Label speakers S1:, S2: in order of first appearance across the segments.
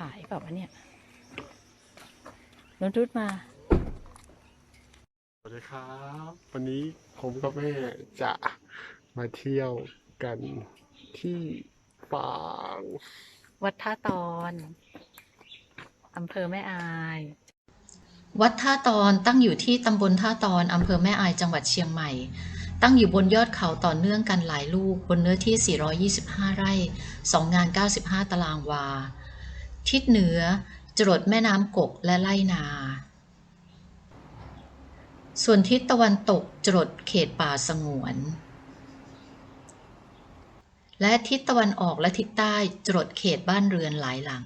S1: ขายเปล่าวะเนี่ยนนทุดมา
S2: สวัสดีครับ วันนี้ผมกับแม่จะมาเที่ยวกันที่ฟาง
S1: วัดท่าตอนอำเภอแม่อาย
S3: วัดท่าตอนตั้งอยู่ที่ตำบลท่าตอนอำเภอแม่อายจังหวัดเชียงใหม่ ตั้งอยู่บนยอดเขาต่อเนื่องกันหลายลูก บนเนื้อที่ 425 ไร่ 2 งาน 95 ตารางวา ทิศเหนือ จรดแม่น้ำกกและไล่นา ส่วนทิศตะวันตกจรดเขตป่าสงวน และทิศตะวันออกและทิศใต้จรดเขตบ้านเรือนหลายหลัง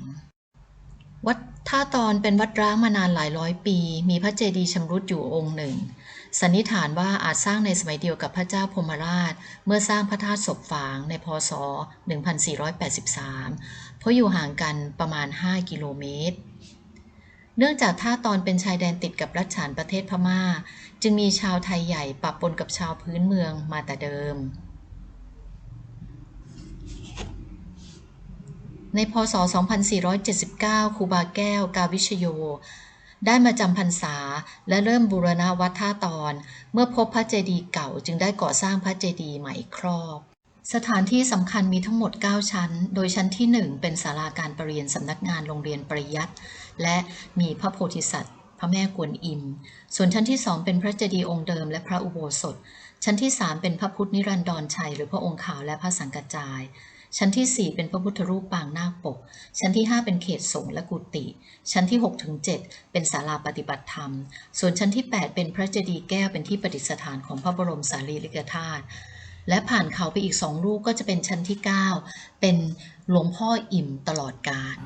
S3: วัดท่าตอนเป็นวัดร้างมานานหลายร้อยปี มีพระเจดีย์ชำรุดอยู่องค์หนึ่ง สันนิษฐานว่าอาจสร้างในสมัยเดียวกับพระเจ้าพมราช เมื่อสร้างพระธาตุศพฝางในพศ 1483 เพราะอยู่ห่างกันประมาณ 5 กิโลเมตร เนื่องจากท่าตอนเป็นชายแดนติดกับรัฐฉานประเทศพม่า จึงมีชาวไทยใหญ่ปะปนกับชาวพื้นเมืองมาแต่เดิมในพศ 2479 ครูบาแก้ว กาวิชโย ได้มาจำพรรษาและเริ่มบูรณะวัดท่าตอน เมื่อพบพระเจดีย์เก่าจึงได้ก่อสร้างพระเจดีย์ใหม่ครอบ สถานที่สำคัญมีทั้งหมด 9 ชั้น โดยชั้นที่ 1 เป็นศาลาการประเรียนสำนักงานโรงเรียนปริยัตและมีพระโพธิสัตว์พระแม่กวนอิม ส่วนชั้นที่2เป็นพระเจดีย์องค์เดิมและพระอุโบสถ ชั้นที่3เป็นพระพุทธนิรันดรชัย หรือพระองค์ขาวและพระสังกัจจาย ชั้นที่ 4 เป็นพระพุทธรูปปางนาคปก ชั้นที่ 5 เป็นเขตสงฆ์และกุฏิ ชั้นที่6ถึง7เป็นศาลาปฏิบัติธรรม ส่วนชั้นที่ 8 เป็นพระเจดีย์แก้วเป็นที่ประดิษฐานของพระบรมสารีริกธาตุและผ่านเขาไปอีกสองลูกก็จะเป็นชั้นที่ 9 เป็นหลวงพ่ออิ่มตลอดกาล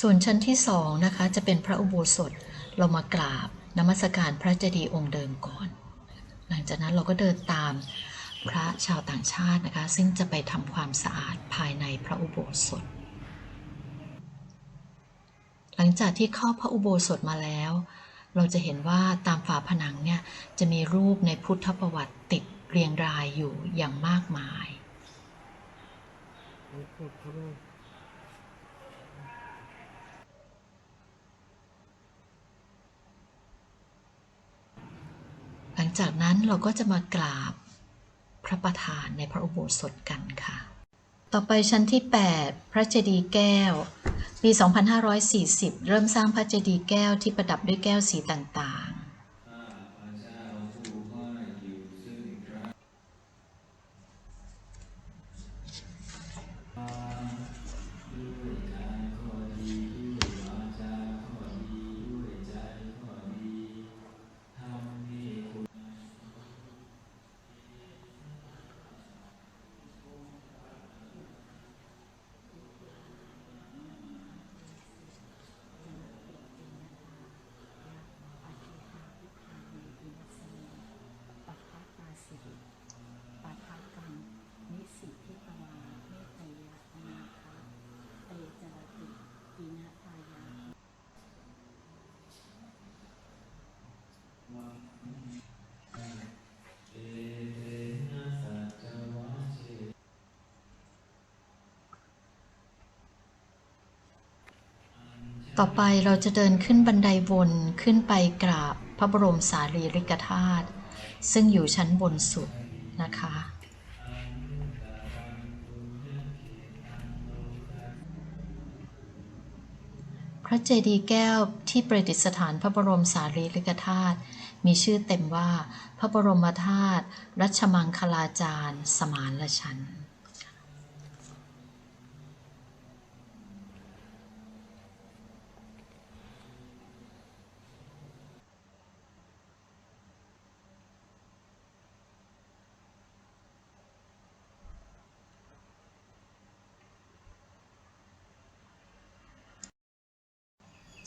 S3: ส่วนชั้นที่สองนะคะจะเป็นพระอุโบสถเรามากราบนมัสการพระเจดีย์องค์เดิมก่อน หลังจากนั้นเราก็เดินตามพระชาวต่างชาตินะคะ ซึ่งจะไปทำความสะอาดภายในพระอุโบสถ หลังจากที่เข้าพระอุโบสถมาแล้ว เราจะเห็นว่าตามฝาผนังเนี่ยจะมีรูปในพุทธประวัติติดเรียงรายอยู่อย่างมากมาย หลัง จากนั้นเราก็จะมากราบพระประธานในพระอุโบสถกันค่ะ ต่อไปชั้นที่ 8 พระเจดีย์แก้ว ปี 2540 เริ่มสร้างพระเจดีย์แก้วที่ประดับด้วยแก้วสีต่างๆ
S1: ปัทะตาสิริปัทะกังนิสิทิตวาเมตตยะนาคาเตจรติปีนาทายา
S3: ต่อไปเราจะเดินขึ้นบันไดวนขึ้นไปกราบพระบรมสารีริกธาตุซึ่งอยู่ชั้นบนสุดนะคะ พระเจดีย์แก้วที่ประดิษฐานพระบรมสารีริกธาตุมีชื่อเต็มว่าพระบรมธาตุรัชมังคลาจารย์ สมานละชัน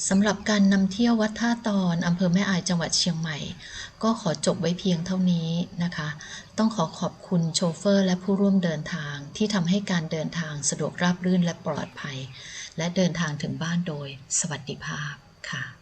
S3: สำหรับการนำเที่ยววัดท่าตอนอำเภอแม่อายจังหวัดเชียงใหม่ ก็ขอจบไว้เพียงเท่านี้นะคะ ต้องขอขอบคุณโชเฟอร์และผู้ร่วมเดินทางที่ทำให้การเดินทางสะดวกราบรื่นและปลอดภัย และเดินทางถึงบ้านโดยสวัสดิภาพค่ะ